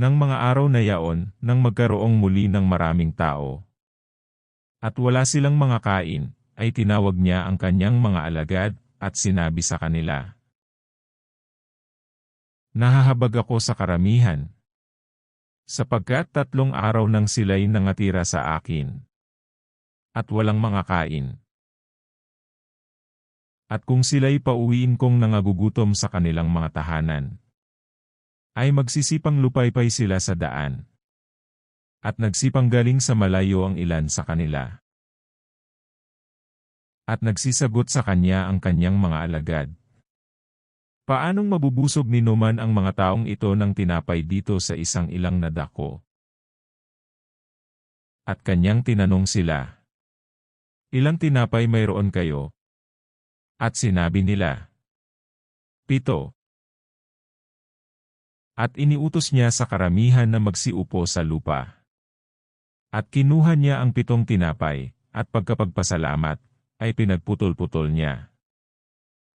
Nang mga araw na yaon, nang magkaroong muli ng maraming tao, at wala silang mga kain, ay tinawag niya ang kanyang mga alagad, at sinabi sa kanila, Nahahabag ako sa karamihan, sapagkat tatlong araw nang sila'y nangatira sa akin, at walang mga kain. At kung sila'y pauwiin kong nangagugutom sa kanilang mga tahanan, ay magsisipang lupaypay sila sa daan. At nagsipang galing sa malayo ang ilan sa kanila. At nagsisagot sa kanya ang kanyang mga alagad. Paanong mabubusog ni Numan ang mga taong ito ng tinapay dito sa isang ilang nadako? At kanyang tinanong sila. Ilang tinapay mayroon kayo? At sinabi nila. Pito. At iniutos niya sa karamihan na magsiupo sa lupa. At kinuha niya ang pitong tinapay, at pagkapagpasalamat, ay pinagputol-putol niya.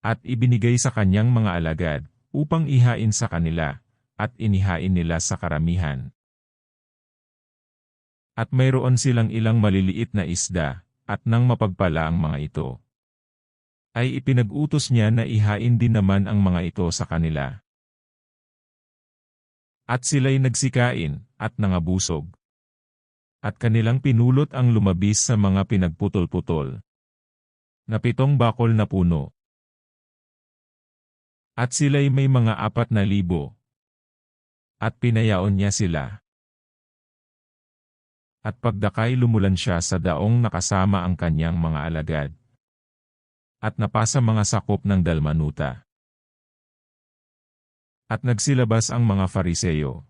At ibinigay sa kanyang mga alagad, upang ihain sa kanila, at inihain nila sa karamihan. At mayroon silang ilang maliliit na isda, at nang mapagpala ang mga ito, ay ipinag-utos niya na ihain din naman ang mga ito sa kanila. At sila'y nagsikain, at nangabusog. At kanilang pinulot ang lumabis sa mga pinagputol-putol. Na pitong bakol na puno. At sila'y may mga apat na libo. At pinayaon niya sila. At pagdakay lumulan siya sa daong nakasama ang kanyang mga alagad. At napasa mga sakop ng dalmanuta. At nagsilabas ang mga fariseyo.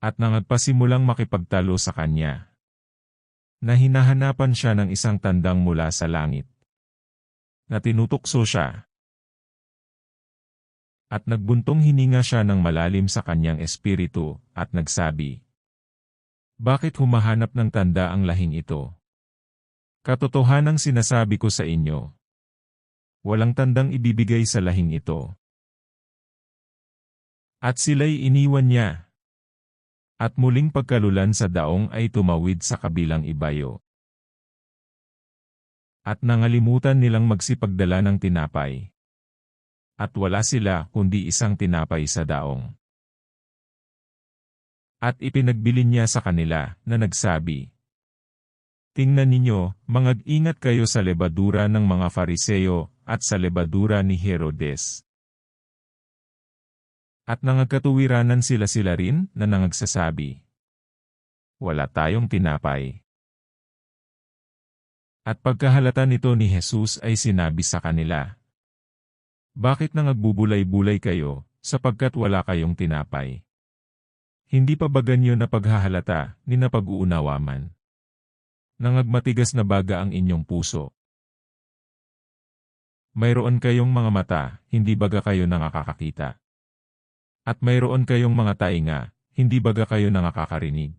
At nangagpasimulang makipagtalo sa kanya. Na hinahanapan siya ng isang tandang mula sa langit. Na tinutukso siya. At nagbuntong hininga siya ng malalim sa kanyang espiritu, at nagsabi, Bakit humahanap ng tanda ang lahing ito? Katotohanang sinasabi ko sa inyo, walang tandang ibibigay sa lahing ito. At sila'y iniwan niya. At muling pagkalulan sa daong ay tumawid sa kabilang ibayo. At nangalimutan nilang magsipagdala ng tinapay. At wala sila kundi isang tinapay sa daong. At ipinagbilin niya sa kanila na nagsabi, Tingnan ninyo, mangag-ingat kayo sa lebadura ng mga fariseo at sa lebadura ni Herodes. At nangagkatuwiranan sila-sila rin na nangagsasabi. Wala tayong tinapay. At pagkahalata nito ni Jesus ay sinabi sa kanila. Bakit nangagbubulay-bulay kayo, sapagkat wala kayong tinapay? Hindi pa ba ganyo na paghahalata, ni na pag-uunawa man? Nangagmatigas na baga ang inyong puso. Mayroon kayong mga mata, hindi baga kayo nakakakita. At mayroon kayong mga tainga, hindi baga kayo nakakarinig.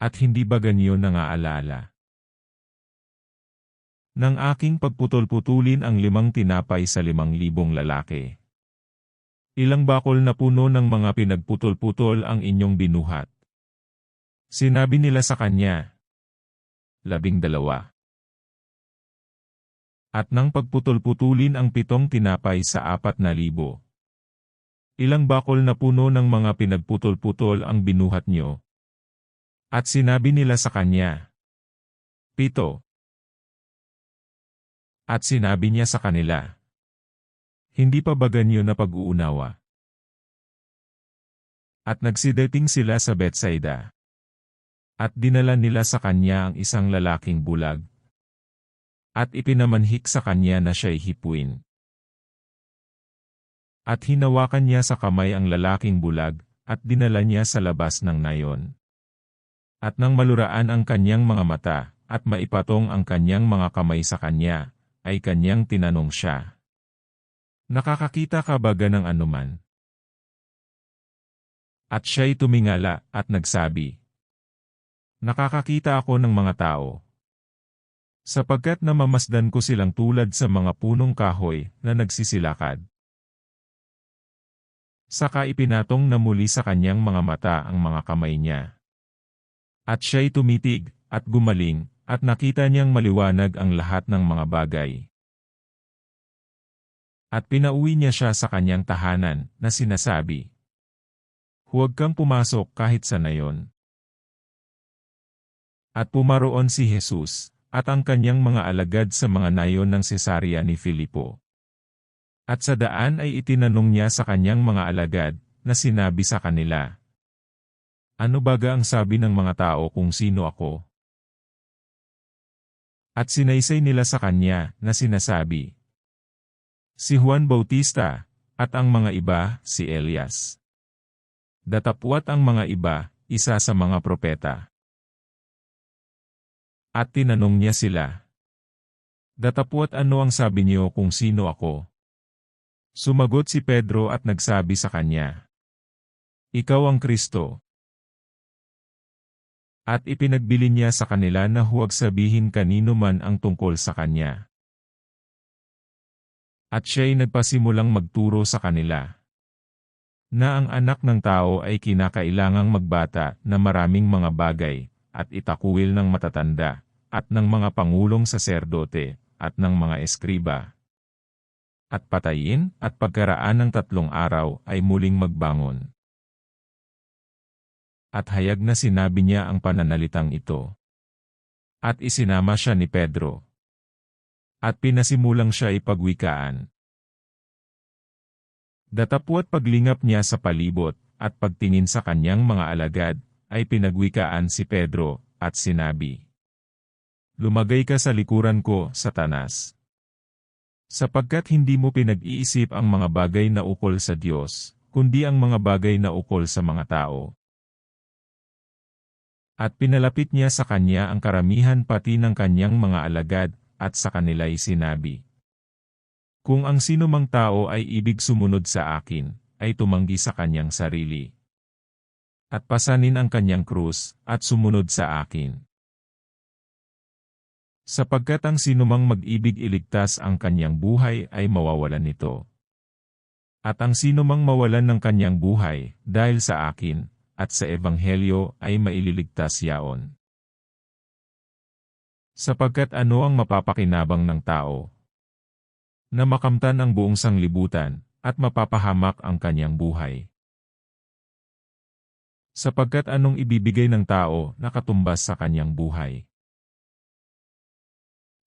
At hindi baga niyo nangaalala. Nang aking pagputol-putulin ang limang tinapay sa limang libong lalaki. Ilang bakol na puno ng mga pinagputol-putol ang inyong binuhat. Sinabi nila sa kanya, Labing dalawa. At nang pagputol-putulin ang pitong tinapay sa apat na libo, Ilang bakol na puno ng mga pinagputol-putol ang binuhat niyo. At sinabi nila sa kanya, Pito. At sinabi niya sa kanila, Hindi pa ba ganyo na pag-uunawa? At nagsidating sila sa Bethsaida. At dinala nila sa kanya ang isang lalaking bulag. At ipinamanhik sa kanya na siya'y hipuin. At hinawakan niya sa kamay ang lalaking bulag, at dinala niya sa labas ng nayon. At nang maluraan ang kanyang mga mata, at maipatong ang kanyang mga kamay sa kanya, ay kanyang tinanong siya. Nakakakita ka ba ng anuman? At siya'y tumingala at nagsabi, Nakakakita ako ng mga tao. Sapagkat namamasdan ko silang tulad sa mga punong kahoy na nagsisilakad. Saka ipinatong na muli sa kanyang mga mata ang mga kamay niya. At siya'y tumitig, at gumaling, at nakita niyang maliwanag ang lahat ng mga bagay. At pinauwi niya siya sa kanyang tahanan, na sinasabi, Huwag kang pumasok kahit sa nayon. At pumaroon si Jesus, at ang kanyang mga alagad sa mga nayon ng Cesarea ni Filipo. At sa daan ay itinanong niya sa kanyang mga alagad, na sinabi sa kanila, Ano baga ang sabi ng mga tao kung sino ako? At sinaysay nila sa kanya, na sinasabi, Si Juan Bautista, at ang mga iba, si Elias. Datapwat ang mga iba, isa sa mga propeta. At tinanong niya sila, Datapwat ano ang sabi niyo kung sino ako? Sumagot si Pedro at nagsabi sa kanya, Ikaw ang Kristo. At ipinagbili niya sa kanila na huwag sabihin kanino man ang tungkol sa kanya. At siya'y nagpasimulang magturo sa kanila na ang anak ng tao ay kinakailangang magbata na maraming mga bagay, at itakuwil ng matatanda, at ng mga pangulong saserdote, at ng mga eskriba, at patayin, at pagkaraan ng tatlong araw ay muling magbangon. At hayag na sinabi niya ang pananalitang ito. At isinama siya ni Pedro. At pinasimulang siya ipagwikaan. Datapwat paglingap niya sa palibot, at pagtingin sa kanyang mga alagad, ay pinagwikaan si Pedro, at sinabi, Lumagay ka sa likuran ko, Satanas. Sapagkat hindi mo pinag-iisip ang mga bagay na ukol sa Diyos, kundi ang mga bagay na ukol sa mga tao. At pinalapit niya sa kanya ang karamihan pati ng kanyang mga alagad, at sa kanila'y sinabi, Kung ang sino mang tao ay ibig sumunod sa akin, ay tumanggi sa kanyang sarili. At pasanin ang kanyang krus, at sumunod sa akin. Sapagkat ang sinumang mag-ibig iligtas ang kanyang buhay ay mawawalan nito. At ang sinumang mawalan ng kanyang buhay, dahil sa akin, at sa Ebanghelyo ay maililigtas yaon. Sapagkat ano ang mapapakinabang ng tao? Na makamtan ang buong sanglibutan, at mapapahamak ang kanyang buhay. Sapagkat anong ibibigay ng tao na katumbas sa kanyang buhay?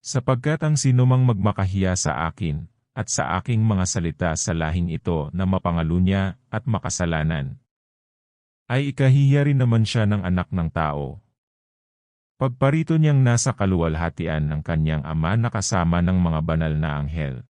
Sapagkat ang sinumang magmakahiya sa akin, at sa aking mga salita sa lahing ito na mapangalunya at makasalanan, ay ikahiya rin naman siya ng anak ng tao. Pagparito niyang nasa kaluwalhatian ng kanyang ama na kasama ng mga banal na anghel.